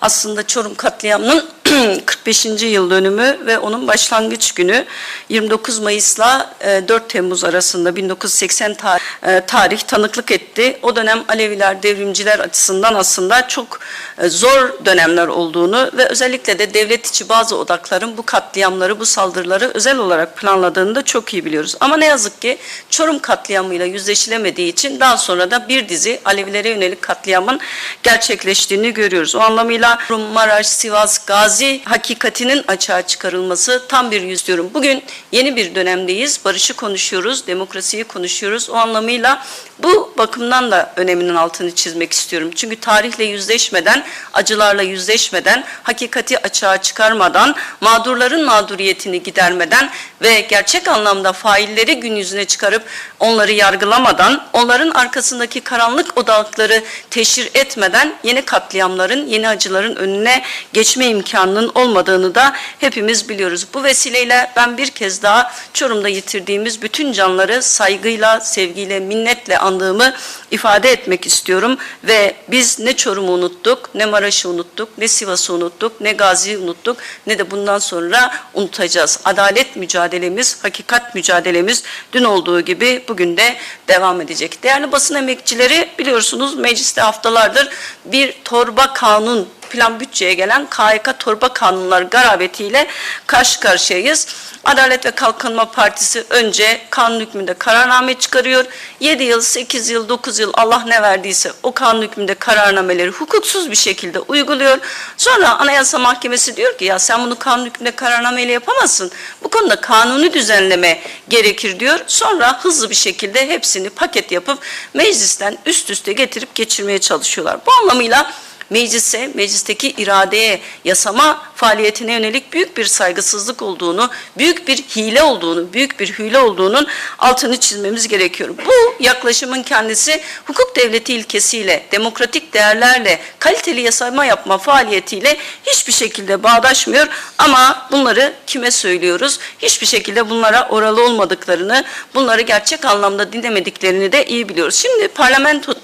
Aslında Çorum katliamının 45. yıl dönümü ve onun başlangıç günü 29 Mayıs'la e, 4 Temmuz arasında 1980 tar- e, tarih tanıklık etti. O dönem Aleviler, devrimciler açısından aslında çok e, zor dönemler olduğunu ve özellikle de devlet içi bazı odakların bu katliamları, bu saldırıları özel olarak planladığını da çok iyi biliyoruz. Ama ne yazık ki Çorum katliamıyla yüzleşilemediği için daha sonra da bir dizi Alevilere yönelik katliamın gerçekleştiğini görüyoruz. O anlamıyla Çorum, Maraş, Sivas, Gazi hakikatinin açığa çıkarılması tam bir yüz diyorum. Bugün yeni bir dönemdeyiz. Barışı konuşuyoruz, demokrasiyi konuşuyoruz. O anlamıyla bu bakımdan da öneminin altını çizmek istiyorum. Çünkü tarihle yüzleşmeden, acılarla yüzleşmeden, hakikati açığa çıkarmadan, mağdurların mağduriyetini gidermeden ve gerçek anlamda failleri gün yüzüne çıkarıp onları yargılamadan, onların arkasındaki karanlık odakları teşhir etmeden yeni katliamların, yeni acıların önüne geçme imkanının olmadığını da hepimiz biliyoruz. Bu vesileyle ben bir kez daha Çorum'da yitirdiğimiz bütün canları saygıyla, sevgiyle, minnetle andığımı ifade etmek istiyorum ve biz ne Çorum'u unuttuk, ne Maraş'ı unuttuk, ne Sivas'ı unuttuk, ne Gazi'yi unuttuk, ne de bundan sonra unutacağız. Adalet mücadelemiz, hakikat mücadelemiz dün olduğu gibi bugün de devam edecek. Değerli basın emekçileri biliyorsunuz mecliste haftalardır bir torba kanun plan bütçeye gelen KYK torba kanunlar garabetiyle karşı karşıyayız. Adalet ve Kalkınma Partisi önce kanun hükmünde kararname çıkarıyor. 7 yıl, 8 yıl, 9 yıl Allah ne verdiyse o kanun hükmünde kararnameleri hukuksuz bir şekilde uyguluyor. Sonra Anayasa Mahkemesi diyor ki ya sen bunu kanun hükmünde kararnameyle yapamazsın. Bu konuda kanuni düzenleme gerekir diyor. Sonra hızlı bir şekilde hepsini paket yapıp meclisten üst üste getirip geçirmeye çalışıyorlar. Bu anlamıyla meclise, meclisteki iradeye, yasama faaliyetine yönelik büyük bir saygısızlık olduğunu, büyük bir hile olduğunu, büyük bir hile olduğunun altını çizmemiz gerekiyor. Bu yaklaşımın kendisi hukuk devleti ilkesiyle, demokratik değerlerle, kaliteli yasama yapma faaliyetiyle hiçbir şekilde bağdaşmıyor. Ama bunları kime söylüyoruz? Hiçbir şekilde bunlara oralı olmadıklarını, bunları gerçek anlamda dinlemediklerini de iyi biliyoruz. Şimdi parlamento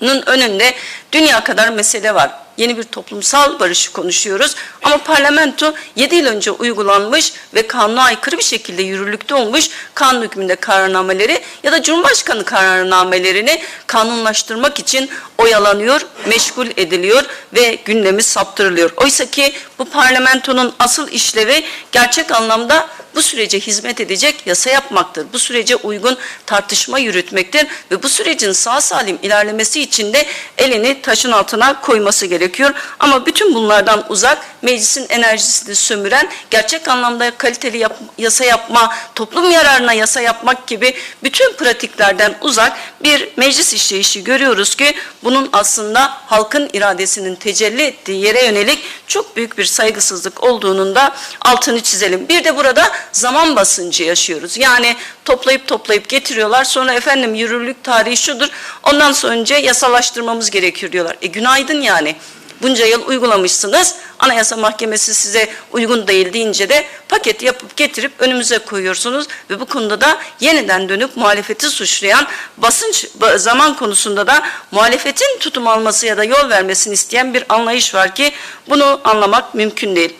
önünde dünya kadar mesele var. Yeni bir toplumsal barışı konuşuyoruz. Ama parlamento 7 yıl önce uygulanmış ve kanuna aykırı bir şekilde yürürlükte olmuş kanun hükmünde kararnameleri ya da Cumhurbaşkanı kararnamelerini kanunlaştırmak için oyalanıyor, meşgul ediliyor ve gündemi saptırılıyor. Oysa ki bu parlamentonun asıl işlevi gerçek anlamda bu sürece hizmet edecek yasa yapmaktır. Bu sürece uygun tartışma yürütmektir ve bu sürecin sağ salim ilerlemesi için de elini taşın altına koyması gerekiyor. Ama bütün bunlardan uzak meclisin enerjisini sömüren gerçek anlamda kaliteli yap- yasa yapma, toplum yararına yasa yapmak gibi bütün pratiklerden uzak bir meclis işleyişi görüyoruz ki bunun aslında halkın iradesinin tecelli ettiği yere yönelik çok büyük bir saygısızlık olduğunun da altını çizelim. Bir de burada zaman basıncı yaşıyoruz. Yani toplayıp toplayıp getiriyorlar. Sonra efendim yürürlük tarihi şudur. Ondan sonra önce yasalaştırmamız gerekiyor diyorlar. E günaydın yani. Bunca yıl uygulamışsınız. Anayasa Mahkemesi size uygun değil deyince de paket yapıp getirip önümüze koyuyorsunuz ve bu konuda da yeniden dönüp muhalefeti suçlayan basınç ba- zaman konusunda da muhalefetin tutum alması ya da yol vermesini isteyen bir anlayış var ki bunu anlamak mümkün değil.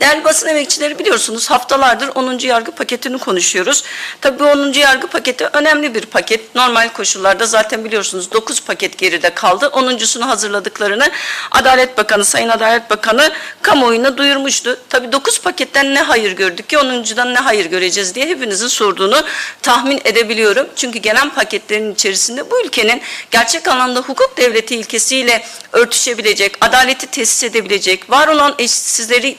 Değerli basın emekçileri biliyorsunuz haftalardır 10. yargı paketini konuşuyoruz. Tabii bu 10. yargı paketi önemli bir paket. Normal koşullarda zaten biliyorsunuz 9 paket geride kaldı. 10.sunu hazırladıklarını Adalet Bakanı, Sayın Adalet Bakanı kamuoyuna duyurmuştu. Tabii 9 paketten ne hayır gördük ki 10.dan ne hayır göreceğiz diye hepinizin sorduğunu tahmin edebiliyorum. Çünkü gelen paketlerin içerisinde bu ülkenin gerçek anlamda hukuk devleti ilkesiyle örtüşebilecek, adaleti tesis edebilecek, var olan eşitsizleri,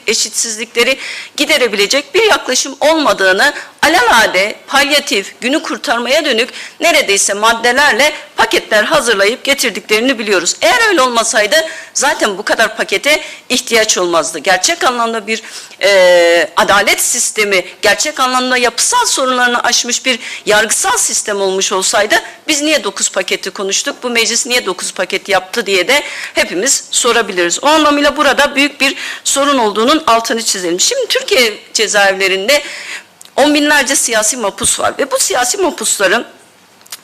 eşitsizlikleri giderebilecek bir yaklaşım olmadığını alelade, palyatif, günü kurtarmaya dönük neredeyse maddelerle paketler hazırlayıp getirdiklerini biliyoruz. Eğer öyle olmasaydı zaten bu kadar pakete ihtiyaç olmazdı. Gerçek anlamda bir e, adalet sistemi, gerçek anlamda yapısal sorunlarını aşmış bir yargısal sistem olmuş olsaydı biz niye 9 paketi konuştuk, bu meclis niye 9 paket yaptı diye de hepimiz sorabiliriz. O anlamıyla burada büyük bir sorun olduğunun altını çizelim. Şimdi Türkiye cezaevlerinde on binlerce siyasi mapus var ve bu siyasi mapusların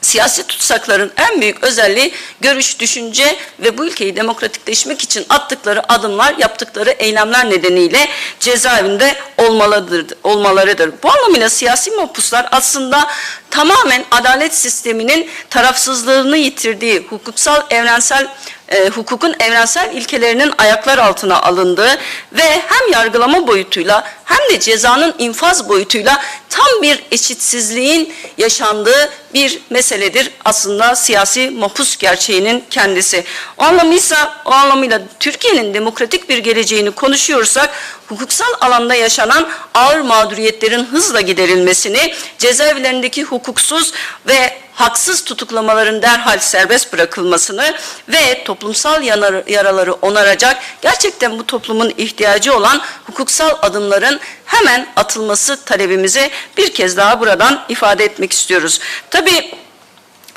Siyasi tutsakların en büyük özelliği görüş, düşünce ve bu ülkeyi demokratikleşmek için attıkları adımlar, yaptıkları eylemler nedeniyle cezaevinde olmalıdır, olmalarıdır. Bu anlamıyla siyasi mahpuslar aslında tamamen adalet sisteminin tarafsızlığını yitirdiği, hukuksal evrensel e, hukukun evrensel ilkelerinin ayaklar altına alındığı ve hem yargılama boyutuyla hem de cezanın infaz boyutuyla tam bir eşitsizliğin yaşandığı bir meseledir aslında siyasi mahpus gerçeğinin kendisi. O anlamıysa, o anlamıyla Türkiye'nin demokratik bir geleceğini konuşuyorsak hukuksal alanda yaşanan ağır mağduriyetlerin hızla giderilmesini, cezaevlerindeki hukuksuz ve haksız tutuklamaların derhal serbest bırakılmasını ve toplumsal yaraları onaracak gerçekten bu toplumun ihtiyacı olan hukuksal adımların hemen atılması talebimizi bir kez daha buradan ifade etmek istiyoruz. Tabii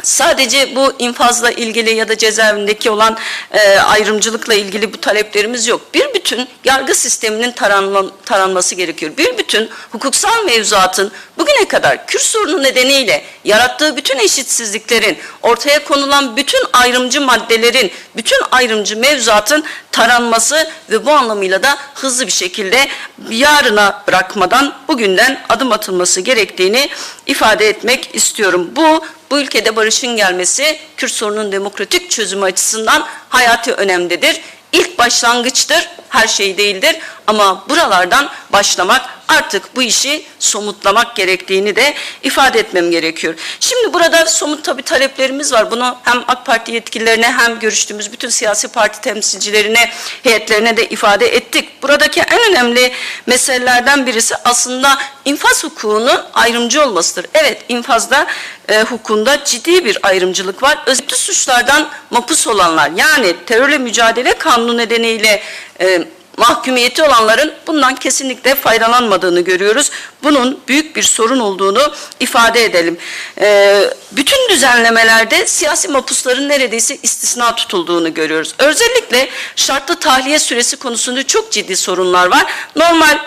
Sadece bu infazla ilgili ya da cezaevindeki olan e, ayrımcılıkla ilgili bu taleplerimiz yok. Bir bütün yargı sisteminin taranma, taranması gerekiyor. Bir bütün hukuksal mevzuatın bugüne kadar Kürt sorunu nedeniyle yarattığı bütün eşitsizliklerin, ortaya konulan bütün ayrımcı maddelerin, bütün ayrımcı mevzuatın taranması ve bu anlamıyla da hızlı bir şekilde yarına bırakmadan bugünden adım atılması gerektiğini ifade etmek istiyorum. Bu bu ülkede barışın gelmesi Kürt sorunun demokratik çözümü açısından hayati önemlidir. İlk başlangıçtır, her şey değildir ama buralardan başlamak artık bu işi somutlamak gerektiğini de ifade etmem gerekiyor. Şimdi burada somut tabii taleplerimiz var. Bunu hem AK Parti yetkililerine hem görüştüğümüz bütün siyasi parti temsilcilerine, heyetlerine de ifade ettik. Buradaki en önemli meselelerden birisi aslında infaz hukukunun ayrımcı olmasıdır. Evet infazda e, hukukunda ciddi bir ayrımcılık var. Özellikle suçlardan mapus olanlar yani terörle mücadele kanunu nedeniyle e, mahkumiyeti olanların bundan kesinlikle faydalanmadığını görüyoruz. Bunun büyük bir sorun olduğunu ifade edelim. Ee, bütün düzenlemelerde siyasi mapusların neredeyse istisna tutulduğunu görüyoruz. Özellikle şartlı tahliye süresi konusunda çok ciddi sorunlar var. Normal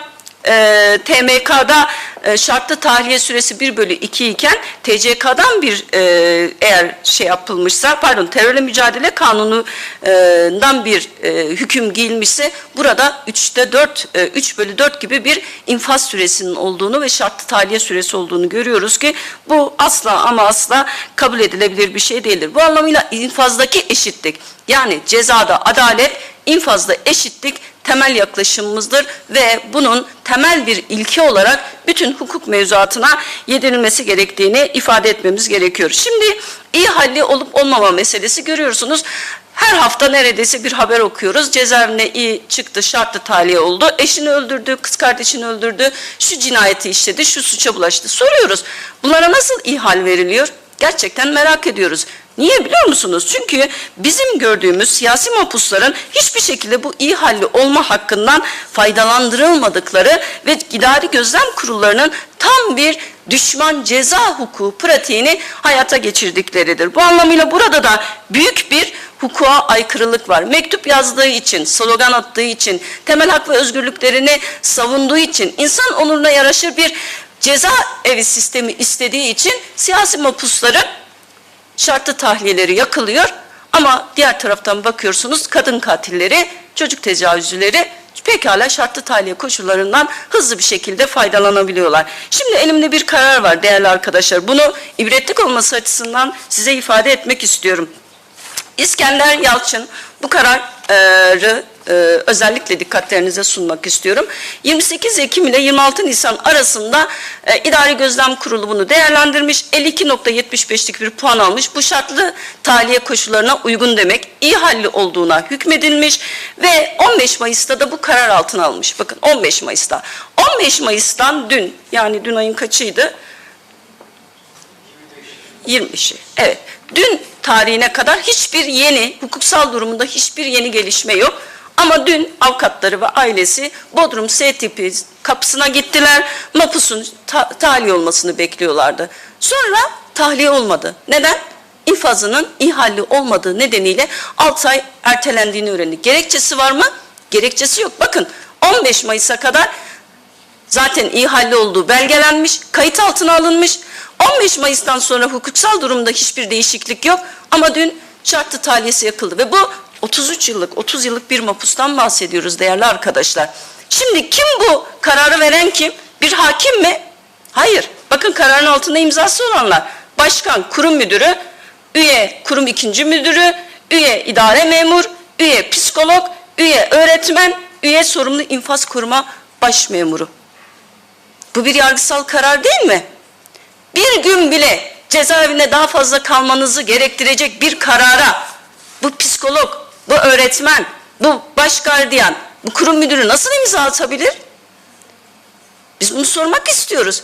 e, TMK'da e, şartlı tahliye süresi 1 bölü 2 iken TCK'dan bir e, eğer şey yapılmışsa pardon terörle mücadele kanunundan bir e, hüküm giyilmişse burada 3'te 4 e, 3 bölü 4 gibi bir infaz süresinin olduğunu ve şartlı tahliye süresi olduğunu görüyoruz ki bu asla ama asla kabul edilebilir bir şey değildir. Bu anlamıyla infazdaki eşitlik yani cezada adalet infazda eşitlik temel yaklaşımımızdır ve bunun temel bir ilke olarak bütün hukuk mevzuatına yedirilmesi gerektiğini ifade etmemiz gerekiyor. Şimdi iyi halli olup olmama meselesi görüyorsunuz. Her hafta neredeyse bir haber okuyoruz. Cezaevine iyi çıktı, şartlı tahliye oldu. Eşini öldürdü, kız kardeşini öldürdü, şu cinayeti işledi, şu suça bulaştı. Soruyoruz. Bunlara nasıl ihal veriliyor? Gerçekten merak ediyoruz. Niye biliyor musunuz? Çünkü bizim gördüğümüz siyasi mahpusların hiçbir şekilde bu iyi halli olma hakkından faydalandırılmadıkları ve idari gözlem kurullarının tam bir düşman ceza hukuku pratiğini hayata geçirdikleridir. Bu anlamıyla burada da büyük bir hukuka aykırılık var. Mektup yazdığı için, slogan attığı için, temel hak ve özgürlüklerini savunduğu için, insan onuruna yaraşır bir ceza evi sistemi istediği için siyasi mahpusların şartlı tahliyeleri yakılıyor ama diğer taraftan bakıyorsunuz kadın katilleri, çocuk tecavüzcüleri pekala şartlı tahliye koşullarından hızlı bir şekilde faydalanabiliyorlar. Şimdi elimde bir karar var değerli arkadaşlar. Bunu ibretlik olması açısından size ifade etmek istiyorum. İskender Yalçın bu kararı e, özellikle dikkatlerinize sunmak istiyorum. 28 Ekim ile 26 Nisan arasında e, İdari Gözlem Kurulu bunu değerlendirmiş. 52.75'lik bir puan almış. Bu şartlı tahliye koşullarına uygun demek. iyi halli olduğuna hükmedilmiş ve 15 Mayıs'ta da bu karar altına almış. Bakın 15 Mayıs'ta. 15 Mayıs'tan dün yani dün ayın kaçıydı? 25'i. Evet. Dün tarihine kadar hiçbir yeni, hukuksal durumunda hiçbir yeni gelişme yok. Ama dün avukatları ve ailesi Bodrum S tipi kapısına gittiler. Mapus'un ta tahliye olmasını bekliyorlardı. Sonra tahliye olmadı. Neden? İnfazının ihalli olmadığı nedeniyle 6 ay ertelendiğini öğrendik. Gerekçesi var mı? Gerekçesi yok. Bakın 15 Mayıs'a kadar zaten iyi halli olduğu belgelenmiş, kayıt altına alınmış. 15 Mayıs'tan sonra hukuksal durumda hiçbir değişiklik yok ama dün şartlı tahliyesi yakıldı ve bu 33 yıllık, 30 yıllık bir mapustan bahsediyoruz değerli arkadaşlar. Şimdi kim bu kararı veren kim? Bir hakim mi? Hayır. Bakın kararın altında imzası olanlar. Başkan, kurum müdürü, üye kurum ikinci müdürü, üye idare memur, üye psikolog, üye öğretmen, üye sorumlu infaz kuruma baş memuru. Bu bir yargısal karar değil mi? Bir gün bile cezaevinde daha fazla kalmanızı gerektirecek bir karara bu psikolog, bu öğretmen, bu baş gardiyan, bu kurum müdürü nasıl imza atabilir? Biz bunu sormak istiyoruz.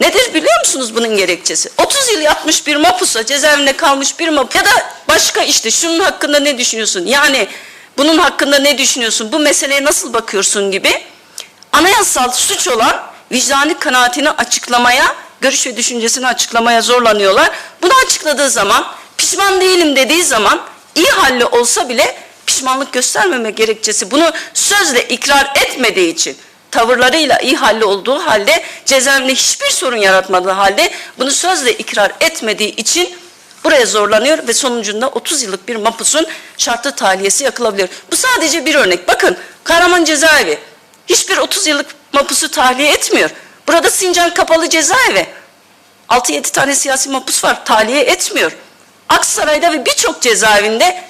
Nedir biliyor musunuz bunun gerekçesi? 30 yıl yatmış bir mapusa, cezaevinde kalmış bir mapus ya da başka işte şunun hakkında ne düşünüyorsun? Yani bunun hakkında ne düşünüyorsun? Bu meseleye nasıl bakıyorsun gibi anayasal suç olan vicdani kanaatini açıklamaya, görüş ve düşüncesini açıklamaya zorlanıyorlar. Bunu açıkladığı zaman, pişman değilim dediği zaman iyi halli olsa bile pişmanlık göstermeme gerekçesi bunu sözle ikrar etmediği için tavırlarıyla iyi halli olduğu halde cezaevinde hiçbir sorun yaratmadığı halde bunu sözle ikrar etmediği için buraya zorlanıyor ve sonucunda 30 yıllık bir mapusun şartlı tahliyesi yakılabilir. Bu sadece bir örnek. Bakın Kahraman Cezaevi hiçbir 30 yıllık mapusu tahliye etmiyor. Burada Sincan Kapalı Cezaevi 6-7 tane siyasi mapus var tahliye etmiyor. Aksaray'da ve birçok cezaevinde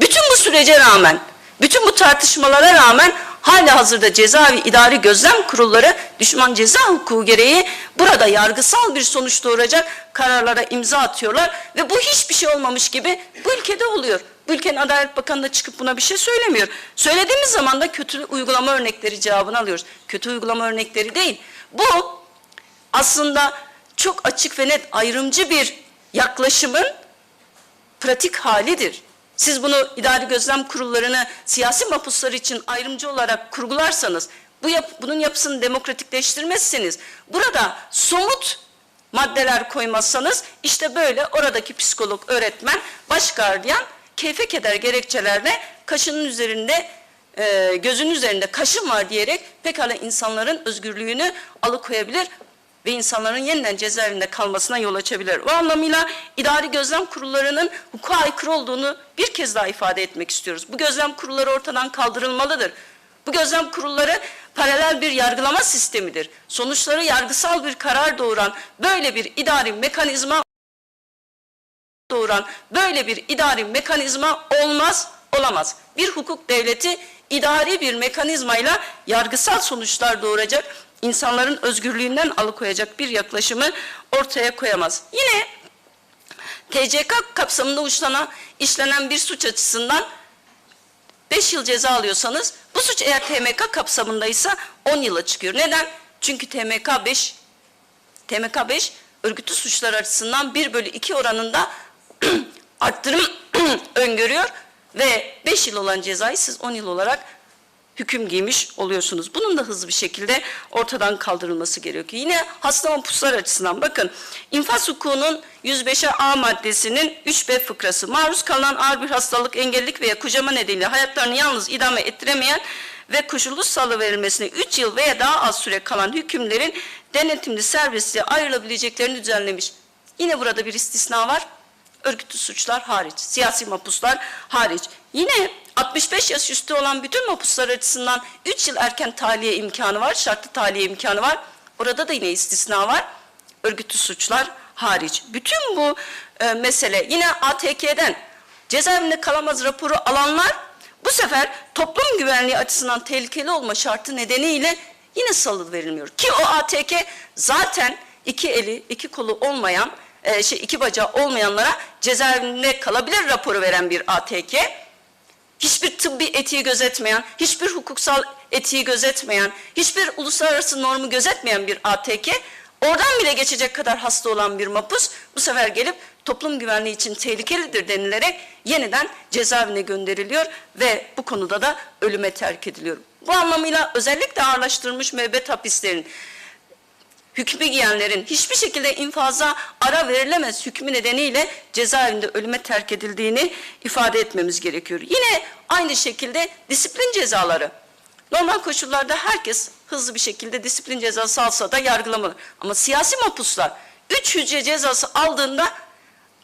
bütün bu sürece rağmen, bütün bu tartışmalara rağmen hala hazırda cezaevi idari gözlem kurulları düşman ceza hukuku gereği burada yargısal bir sonuç doğuracak kararlara imza atıyorlar ve bu hiçbir şey olmamış gibi bu ülkede oluyor. Bu ülkenin Adalet Bakanı da çıkıp buna bir şey söylemiyor. Söylediğimiz zaman da kötü uygulama örnekleri cevabını alıyoruz. Kötü uygulama örnekleri değil. Bu aslında çok açık ve net ayrımcı bir yaklaşımın pratik halidir. Siz bunu idari gözlem kurullarını siyasi mahpuslar için ayrımcı olarak kurgularsanız, bu yap, bunun yapısını demokratikleştirmezseniz, burada somut maddeler koymazsanız işte böyle oradaki psikolog, öğretmen, baş gardiyan keyfe keder gerekçelerle kaşının üzerinde e, gözün üzerinde kaşın var diyerek pekala insanların özgürlüğünü alıkoyabilir ve insanların yeniden cezaevinde kalmasına yol açabilir. O anlamıyla idari gözlem kurullarının hukuka aykırı olduğunu bir kez daha ifade etmek istiyoruz. Bu gözlem kurulları ortadan kaldırılmalıdır. Bu gözlem kurulları paralel bir yargılama sistemidir. Sonuçları yargısal bir karar doğuran böyle bir idari mekanizma doğuran böyle bir idari mekanizma olmaz, olamaz. Bir hukuk devleti idari bir mekanizmayla yargısal sonuçlar doğuracak, insanların özgürlüğünden alıkoyacak bir yaklaşımı ortaya koyamaz. Yine TCK kapsamında uçlana, işlenen bir suç açısından 5 yıl ceza alıyorsanız bu suç eğer TMK kapsamındaysa 10 yıla çıkıyor. Neden? Çünkü TMK 5 TMK 5 örgütlü suçlar açısından 1 bölü 2 oranında arttırım öngörüyor ve 5 yıl olan cezayı siz 10 yıl olarak hüküm giymiş oluyorsunuz. Bunun da hızlı bir şekilde ortadan kaldırılması gerekiyor. Yine hasta mahpuslar açısından bakın infaz hukukunun 105'e A maddesinin 3B fıkrası maruz kalınan ağır bir hastalık, engellilik veya kucama nedeniyle hayatlarını yalnız idame ettiremeyen ve koşullu salı verilmesine 3 yıl veya daha az süre kalan hükümlerin denetimli serbestliğe ayrılabileceklerini düzenlemiş. Yine burada bir istisna var örgütlü suçlar hariç, siyasi mapuslar hariç. Yine 65 yaş üstü olan bütün mapuslar açısından 3 yıl erken tahliye imkanı var, şartlı tahliye imkanı var. Orada da yine istisna var, örgütlü suçlar hariç. Bütün bu e, mesele yine ATK'den cezaevinde kalamaz raporu alanlar bu sefer toplum güvenliği açısından tehlikeli olma şartı nedeniyle yine salı verilmiyor. Ki o ATK zaten iki eli, iki kolu olmayan e, şey iki bacağı olmayanlara cezaevinde kalabilir raporu veren bir ATK. Hiçbir tıbbi etiği gözetmeyen, hiçbir hukuksal etiği gözetmeyen, hiçbir uluslararası normu gözetmeyen bir ATK, oradan bile geçecek kadar hasta olan bir mapus bu sefer gelip toplum güvenliği için tehlikelidir denilerek yeniden cezaevine gönderiliyor ve bu konuda da ölüme terk ediliyor. Bu anlamıyla özellikle ağırlaştırılmış müebbet hapislerin hükmü giyenlerin hiçbir şekilde infaza ara verilemez hükmü nedeniyle cezaevinde ölüme terk edildiğini ifade etmemiz gerekiyor. Yine aynı şekilde disiplin cezaları. Normal koşullarda herkes hızlı bir şekilde disiplin cezası alsa da yargılamalı. Ama siyasi mahpuslar 3 hücre cezası aldığında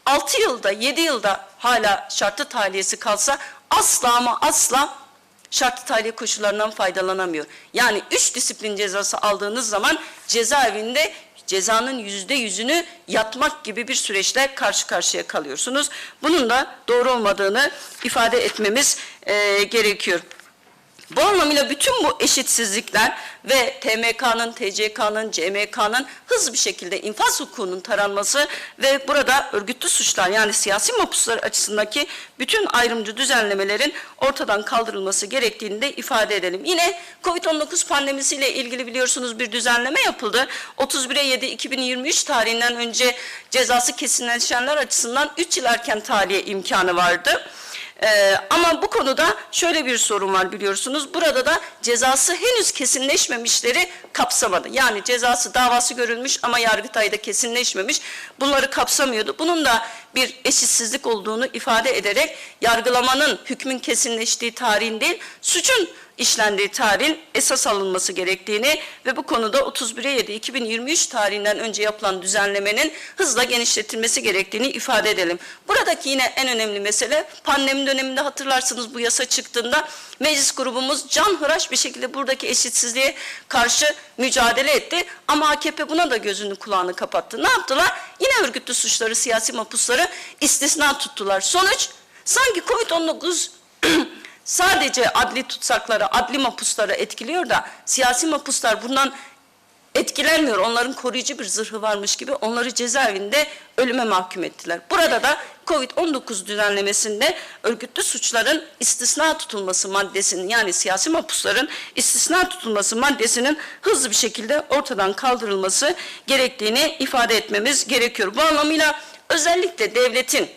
6 yılda 7 yılda hala şartlı tahliyesi kalsa asla ama asla şartlı tahliye koşullarından faydalanamıyor. Yani 3 disiplin cezası aldığınız zaman cezaevinde cezanın yüzde yüzünü yatmak gibi bir süreçle karşı karşıya kalıyorsunuz. Bunun da doğru olmadığını ifade etmemiz eee, gerekiyor. Bu anlamıyla bütün bu eşitsizlikler ve TMK'nın, TCK'nın, CMK'nın hızlı bir şekilde infaz hukukunun taranması ve burada örgütlü suçlar yani siyasi mahpuslar açısındaki bütün ayrımcı düzenlemelerin ortadan kaldırılması gerektiğini de ifade edelim. Yine COVID-19 pandemisiyle ilgili biliyorsunuz bir düzenleme yapıldı. 31'e 7 2023 tarihinden önce cezası kesinleşenler açısından 3 yıl erken tahliye imkanı vardı. Ee, ama bu konuda şöyle bir sorun var biliyorsunuz. Burada da cezası henüz kesinleşmemişleri kapsamadı. Yani cezası davası görülmüş ama Yargıtay'da kesinleşmemiş. Bunları kapsamıyordu. Bunun da bir eşitsizlik olduğunu ifade ederek yargılamanın hükmün kesinleştiği tarihin değil, suçun işlendiği tarihin esas alınması gerektiğini ve bu konuda 31'e 7 2023 tarihinden önce yapılan düzenlemenin hızla genişletilmesi gerektiğini ifade edelim. Buradaki yine en önemli mesele pandemi döneminde hatırlarsınız bu yasa çıktığında meclis grubumuz canhıraş bir şekilde buradaki eşitsizliğe karşı mücadele etti ama AKP buna da gözünü kulağını kapattı. Ne yaptılar? Yine örgütlü suçları, siyasi mahpusları istisna tuttular. Sonuç sanki Covid-19 sadece adli tutsakları, adli mahpusları etkiliyor da siyasi mahpuslar bundan etkilenmiyor. Onların koruyucu bir zırhı varmış gibi onları cezaevinde ölüme mahkum ettiler. Burada da Covid-19 düzenlemesinde örgütlü suçların istisna tutulması maddesinin yani siyasi mahpusların istisna tutulması maddesinin hızlı bir şekilde ortadan kaldırılması gerektiğini ifade etmemiz gerekiyor. Bu anlamıyla özellikle devletin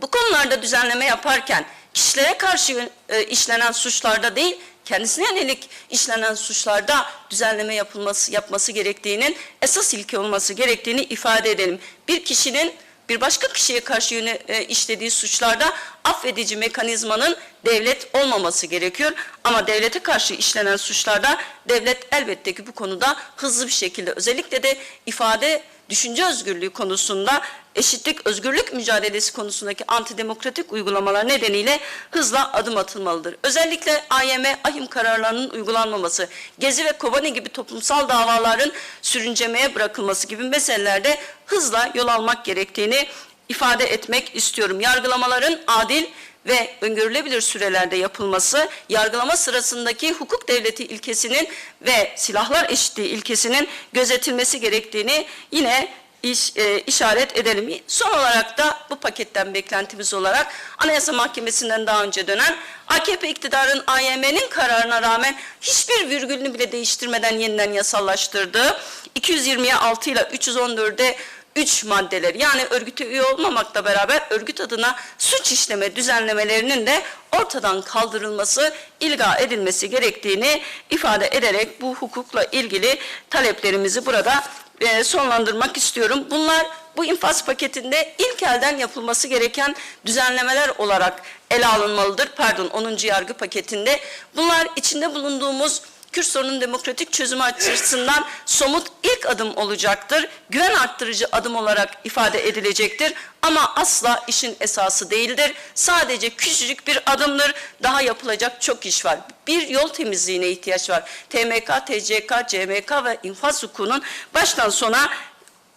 bu konularda düzenleme yaparken kişilere karşı e, işlenen suçlarda değil, kendisine yönelik işlenen suçlarda düzenleme yapılması yapması gerektiğinin esas ilke olması gerektiğini ifade edelim. Bir kişinin bir başka kişiye karşı yöne, e, işlediği suçlarda affedici mekanizmanın devlet olmaması gerekiyor. Ama devlete karşı işlenen suçlarda devlet elbette ki bu konuda hızlı bir şekilde özellikle de ifade düşünce özgürlüğü konusunda eşitlik, özgürlük mücadelesi konusundaki antidemokratik uygulamalar nedeniyle hızla adım atılmalıdır. Özellikle AYM, ahim kararlarının uygulanmaması, Gezi ve Kobani gibi toplumsal davaların sürüncemeye bırakılması gibi meselelerde hızla yol almak gerektiğini ifade etmek istiyorum. Yargılamaların adil ve öngörülebilir sürelerde yapılması, yargılama sırasındaki hukuk devleti ilkesinin ve silahlar eşitliği ilkesinin gözetilmesi gerektiğini yine iş, e, işaret edelim. Son olarak da bu paketten beklentimiz olarak Anayasa Mahkemesi'nden daha önce dönen AKP iktidarın AYM'nin kararına rağmen hiçbir virgülünü bile değiştirmeden yeniden yasallaştırdığı 220'ye 6 ile 314'e 3 maddeler yani örgüte üye olmamakla beraber örgüt adına suç işleme düzenlemelerinin de ortadan kaldırılması, ilga edilmesi gerektiğini ifade ederek bu hukukla ilgili taleplerimizi burada e, sonlandırmak istiyorum. Bunlar bu infaz paketinde ilk elden yapılması gereken düzenlemeler olarak ele alınmalıdır. Pardon 10. yargı paketinde. Bunlar içinde bulunduğumuz Kürt sorunun demokratik çözümü açısından somut ilk adım olacaktır. Güven arttırıcı adım olarak ifade edilecektir. Ama asla işin esası değildir. Sadece küçücük bir adımdır. Daha yapılacak çok iş var. Bir yol temizliğine ihtiyaç var. TMK, TCK, CMK ve infaz hukukunun baştan sona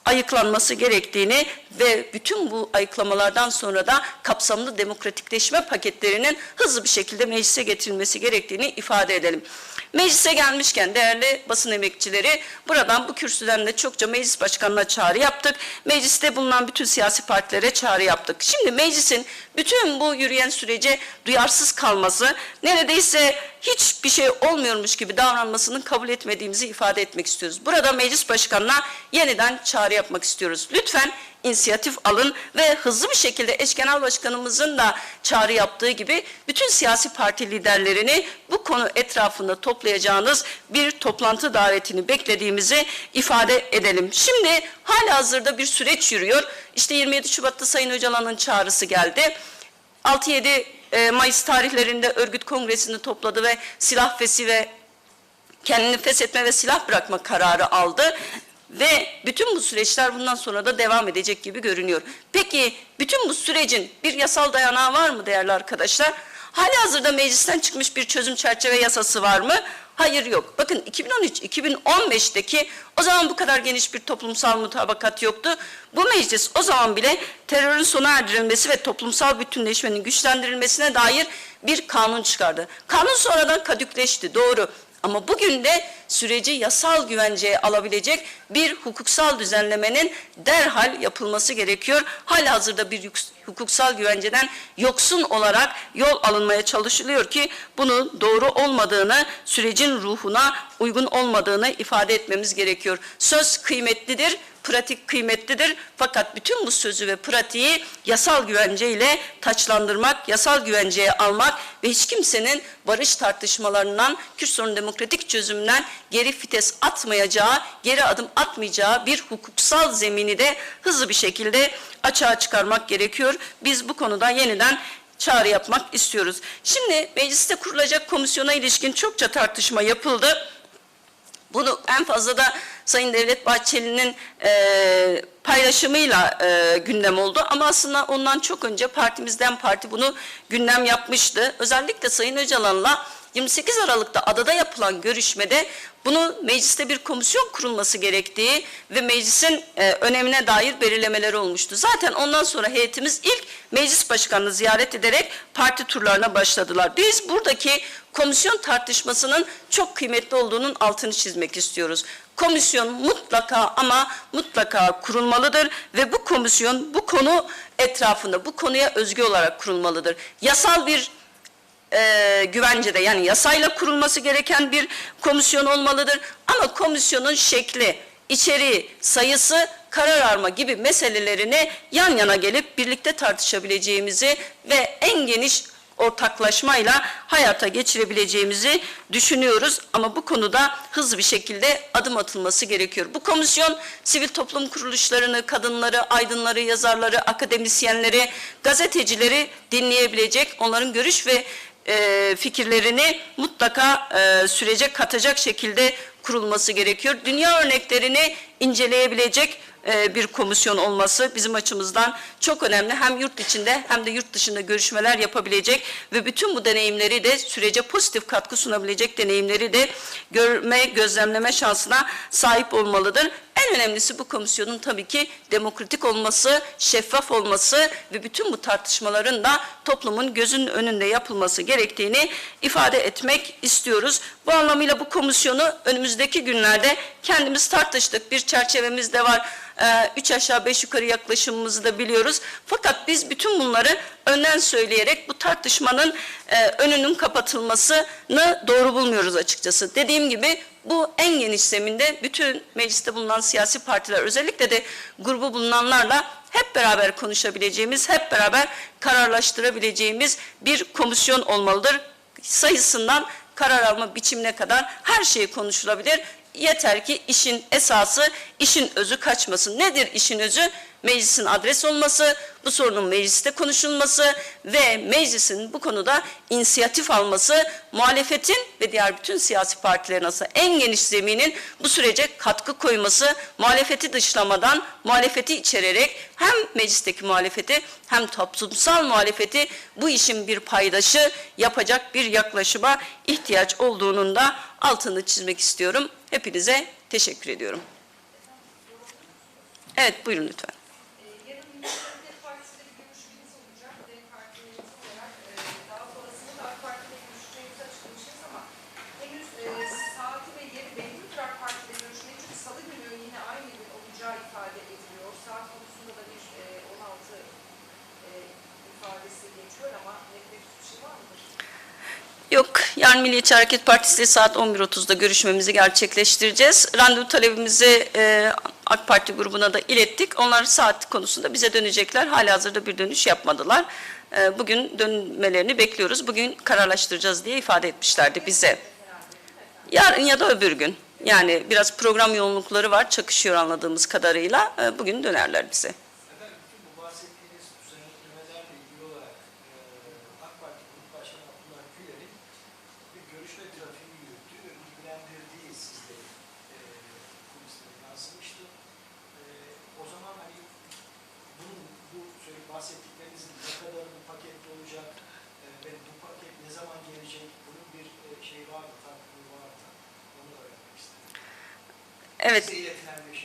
ayıklanması gerektiğini ve bütün bu ayıklamalardan sonra da kapsamlı demokratikleşme paketlerinin hızlı bir şekilde meclise getirilmesi gerektiğini ifade edelim. Meclise gelmişken değerli basın emekçileri buradan bu kürsüden de çokça meclis başkanına çağrı yaptık. Mecliste bulunan bütün siyasi partilere çağrı yaptık. Şimdi meclisin bütün bu yürüyen sürece duyarsız kalması neredeyse hiçbir şey olmuyormuş gibi davranmasının kabul etmediğimizi ifade etmek istiyoruz. Burada meclis başkanına yeniden çağrı yapmak istiyoruz. Lütfen inisiyatif alın ve hızlı bir şekilde eş genel başkanımızın da çağrı yaptığı gibi bütün siyasi parti liderlerini bu konu etrafında toplayacağınız bir toplantı davetini beklediğimizi ifade edelim. Şimdi hala hazırda bir süreç yürüyor. İşte 27 Şubat'ta Sayın Öcalan'ın çağrısı geldi. 6-7 e, Mayıs tarihlerinde örgüt kongresini topladı ve silah fesi ve kendini feshetme ve silah bırakma kararı aldı. Ve bütün bu süreçler bundan sonra da devam edecek gibi görünüyor. Peki bütün bu sürecin bir yasal dayanağı var mı değerli arkadaşlar? Hali hazırda meclisten çıkmış bir çözüm çerçeve yasası var mı? Hayır yok. Bakın 2013-2015'teki o zaman bu kadar geniş bir toplumsal mutabakat yoktu. Bu meclis o zaman bile terörün sona erdirilmesi ve toplumsal bütünleşmenin güçlendirilmesine dair bir kanun çıkardı. Kanun sonradan kadükleşti doğru. Ama bugün de süreci yasal güvenceye alabilecek bir hukuksal düzenlemenin derhal yapılması gerekiyor. Halihazırda bir hukuksal güvenceden yoksun olarak yol alınmaya çalışılıyor ki bunun doğru olmadığını, sürecin ruhuna uygun olmadığını ifade etmemiz gerekiyor. Söz kıymetlidir, pratik kıymetlidir. Fakat bütün bu sözü ve pratiği yasal güvenceyle taçlandırmak, yasal güvenceye almak ve hiç kimsenin barış tartışmalarından, Kürt sorunu demokratik çözümünden geri vites atmayacağı, geri adım atmayacağı bir hukuksal zemini de hızlı bir şekilde açığa çıkarmak gerekiyor. Biz bu konuda yeniden çağrı yapmak istiyoruz. Şimdi mecliste kurulacak komisyona ilişkin çokça tartışma yapıldı. Bunu en fazla da Sayın Devlet Bahçeli'nin e, paylaşımıyla e, gündem oldu. Ama aslında ondan çok önce partimizden parti bunu gündem yapmıştı. Özellikle Sayın Öcalan'la 28 Aralık'ta adada yapılan görüşmede bunu mecliste bir komisyon kurulması gerektiği ve meclisin e, önemine dair belirlemeler olmuştu. Zaten ondan sonra heyetimiz ilk meclis başkanını ziyaret ederek parti turlarına başladılar. Biz buradaki komisyon tartışmasının çok kıymetli olduğunun altını çizmek istiyoruz. Komisyon mutlaka ama mutlaka kurulmalıdır ve bu komisyon bu konu etrafında bu konuya özgü olarak kurulmalıdır. Yasal bir e, güvencede yani yasayla kurulması gereken bir komisyon olmalıdır. Ama komisyonun şekli, içeriği, sayısı, karar alma gibi meselelerini yan yana gelip birlikte tartışabileceğimizi ve en geniş ortaklaşmayla hayata geçirebileceğimizi düşünüyoruz. Ama bu konuda hızlı bir şekilde adım atılması gerekiyor. Bu komisyon sivil toplum kuruluşlarını, kadınları, aydınları, yazarları, akademisyenleri, gazetecileri dinleyebilecek, onların görüş ve e, fikirlerini mutlaka e, sürece katacak şekilde kurulması gerekiyor. Dünya örneklerini inceleyebilecek e, bir komisyon olması bizim açımızdan çok önemli. Hem yurt içinde hem de yurt dışında görüşmeler yapabilecek ve bütün bu deneyimleri de sürece pozitif katkı sunabilecek deneyimleri de görme, gözlemleme şansına sahip olmalıdır. En önemlisi bu komisyonun tabii ki demokratik olması, şeffaf olması ve bütün bu tartışmaların da toplumun gözünün önünde yapılması gerektiğini ifade etmek istiyoruz. Bu anlamıyla bu komisyonu önümüzdeki günlerde kendimiz tartıştık. Bir çerçevemiz de var. Ee, Üç aşağı beş yukarı yaklaşımımızı da biliyoruz. Fakat biz bütün bunları önden söyleyerek bu tartışmanın e, önünün kapatılmasını doğru bulmuyoruz açıkçası. Dediğim gibi bu en geniş zeminde bütün mecliste bulunan siyasi partiler özellikle de grubu bulunanlarla hep beraber konuşabileceğimiz, hep beraber kararlaştırabileceğimiz bir komisyon olmalıdır. Sayısından karar alma biçimine kadar her şey konuşulabilir. Yeter ki işin esası, işin özü kaçmasın. Nedir işin özü? Meclisin adres olması, bu sorunun mecliste konuşulması ve meclisin bu konuda inisiyatif alması, muhalefetin ve diğer bütün siyasi partilerin aslında en geniş zeminin bu sürece katkı koyması, muhalefeti dışlamadan, muhalefeti içererek hem meclisteki muhalefeti hem toplumsal muhalefeti bu işin bir paydaşı yapacak bir yaklaşıma ihtiyaç olduğunun da altını çizmek istiyorum. Hepinize teşekkür ediyorum. Evet buyurun lütfen. Yarın Milliyet Hareket Partisi'yle bir görüşmeniz olacak. Dem Parti'nin olarak e, daha sonrasında da AK Parti'yle görüşeceğimizi açıklamışız ama henüz e, saati ve yeri belli midir AK Parti'yle görüşmek için salı günü yine aynı gün olacağı ifade ediliyor. Saat konusunda da bir e, 16 e, ifadesi geçiyor ama şey? Yok, yarın Milliyetçi Hareket Partisi saat 11.30'da görüşmemizi gerçekleştireceğiz. Randevu talebimizi e, AK Parti grubuna da ilettik. Onlar saat konusunda bize dönecekler. Halihazırda bir dönüş yapmadılar. E, bugün dönmelerini bekliyoruz. Bugün kararlaştıracağız diye ifade etmişlerdi bize. Yarın ya da öbür gün. Yani biraz program yoğunlukları var, çakışıyor anladığımız kadarıyla. E, bugün dönerler bize. Efendim bütün bu bahsettiğiniz düzenlemelerle ilgili olarak e, AK Parti bahsettiklerinizin ne kadarı bu pakette olacak e, ve bu paket ne zaman gelecek? Bunun bir e, şey var mı, takvimi var mı? Onu da öğrenmek istedim. Evet,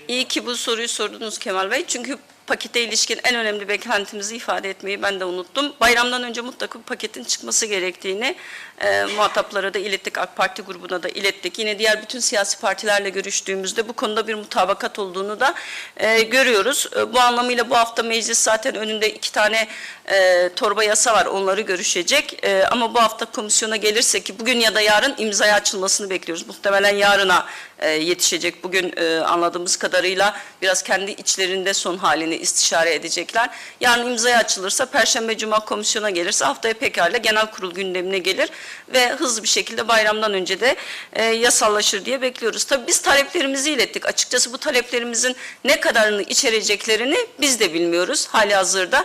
iyi ki bu soruyu sordunuz Kemal Bey. Çünkü pakete ilişkin en önemli beklentimizi ifade etmeyi ben de unuttum. Bayramdan önce mutlaka paketin çıkması gerektiğini e, muhataplara da ilettik, AK Parti grubuna da ilettik. Yine diğer bütün siyasi partilerle görüştüğümüzde bu konuda bir mutabakat olduğunu da e, görüyoruz. E, bu anlamıyla bu hafta meclis zaten önünde iki tane e, torba yasa var, onları görüşecek. E, ama bu hafta komisyona gelirse ki bugün ya da yarın imzaya açılmasını bekliyoruz. Muhtemelen yarına e, yetişecek. Bugün e, anladığımız kadarıyla biraz kendi içlerinde son halini istişare edecekler. Yarın imzaya açılırsa Perşembe Cuma komisyona gelirse haftaya pekala genel kurul gündemine gelir ve hızlı bir şekilde bayramdan önce de e, yasallaşır diye bekliyoruz. Tabii biz taleplerimizi ilettik. Açıkçası bu taleplerimizin ne kadarını içereceklerini biz de bilmiyoruz. Hali hazırda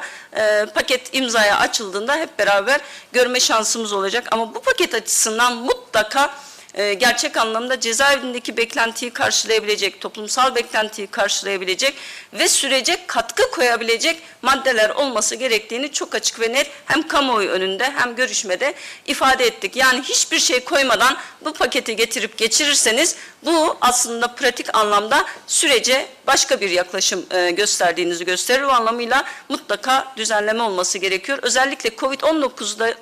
paket imzaya açıldığında hep beraber görme şansımız olacak. Ama bu paket açısından mutlaka e, gerçek anlamda cezaevindeki beklentiyi karşılayabilecek, toplumsal beklentiyi karşılayabilecek ve sürece katkı koyabilecek maddeler olması gerektiğini çok açık ve net hem kamuoyu önünde hem görüşmede ifade ettik. Yani hiçbir şey koymadan bu paketi getirip geçirirseniz bu aslında pratik anlamda sürece başka bir yaklaşım e, gösterdiğinizi gösterir. O anlamıyla mutlaka düzenleme olması gerekiyor. Özellikle Covid-19'da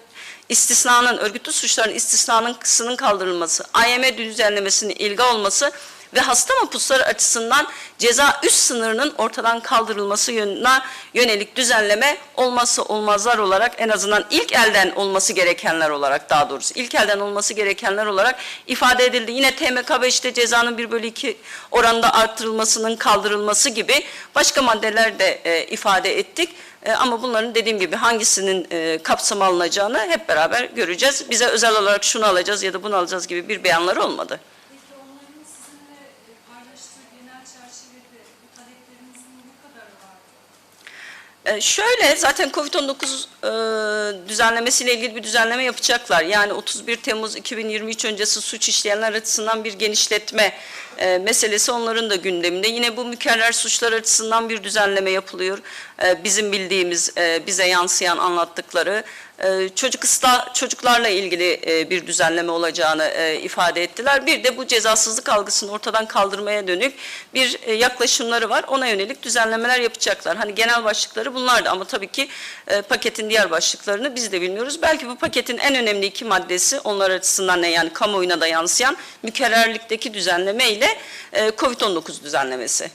istisnanın, örgütlü suçların istisnanın kısının kaldırılması, AYM düzenlemesinin ilga olması ve hasta mahpusları açısından ceza üst sınırının ortadan kaldırılması yönüne yönelik düzenleme olması olmazlar olarak en azından ilk elden olması gerekenler olarak daha doğrusu ilk elden olması gerekenler olarak ifade edildi. Yine TMK 5'te cezanın 1 bölü 2 oranında arttırılmasının kaldırılması gibi başka maddeler de e, ifade ettik. E, ama bunların dediğim gibi hangisinin e, kapsama alınacağını hep beraber göreceğiz. Bize özel olarak şunu alacağız ya da bunu alacağız gibi bir beyanları olmadı. Peki onların sizinle e, paylaştığı genel çerçevede bu taleplerinizin ne kadarı vardı? E, şöyle zaten Covid-19 e, düzenlemesiyle ilgili bir düzenleme yapacaklar. Yani 31 Temmuz 2023 öncesi suç işleyenler açısından bir genişletme e, meselesi onların da gündeminde. Yine bu mükerrer suçlar açısından bir düzenleme yapılıyor. Bizim bildiğimiz, bize yansıyan anlattıkları. E, çocuk ıslah, çocuklarla ilgili e, bir düzenleme olacağını e, ifade ettiler. Bir de bu cezasızlık algısını ortadan kaldırmaya dönük bir e, yaklaşımları var. Ona yönelik düzenlemeler yapacaklar. Hani genel başlıkları bunlardı ama tabii ki paketin diğer başlıklarını biz de bilmiyoruz. Belki bu paketin en önemli iki maddesi onlar açısından ne yani kamuoyuna da yansıyan mükerrerlikteki düzenleme ile e, Covid-19 düzenlemesi. E,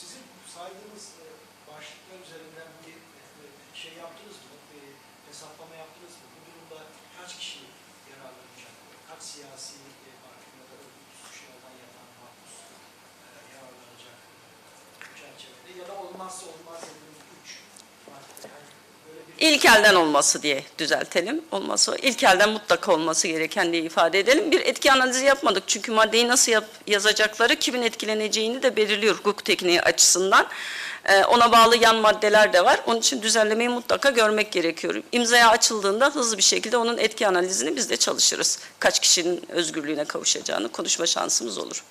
Sizin saydığınız e, başlıklar üzerinden bir e, şey yaptınız mı? Bir hesaplama yaptınız mı? Bu durumda kaç kişi yararlanacak? Kaç siyasi e, parti ya da örgütlü suçlardan yatan mahpus e, yararlanacak e, bu çerçevede? Ya da olmazsa olmaz dediğiniz üç madde. Yani böyle bir İlk elden olması diye düzeltelim. Olması, ilk elden mutlaka olması gereken diye ifade edelim. Bir etki analizi yapmadık çünkü maddeyi nasıl yap- yazacakları kimin etkileneceğini de belirliyor hukuk tekniği açısından. Ee, ona bağlı yan maddeler de var. Onun için düzenlemeyi mutlaka görmek gerekiyor. İmzaya açıldığında hızlı bir şekilde onun etki analizini biz de çalışırız. Kaç kişinin özgürlüğüne kavuşacağını konuşma şansımız olur.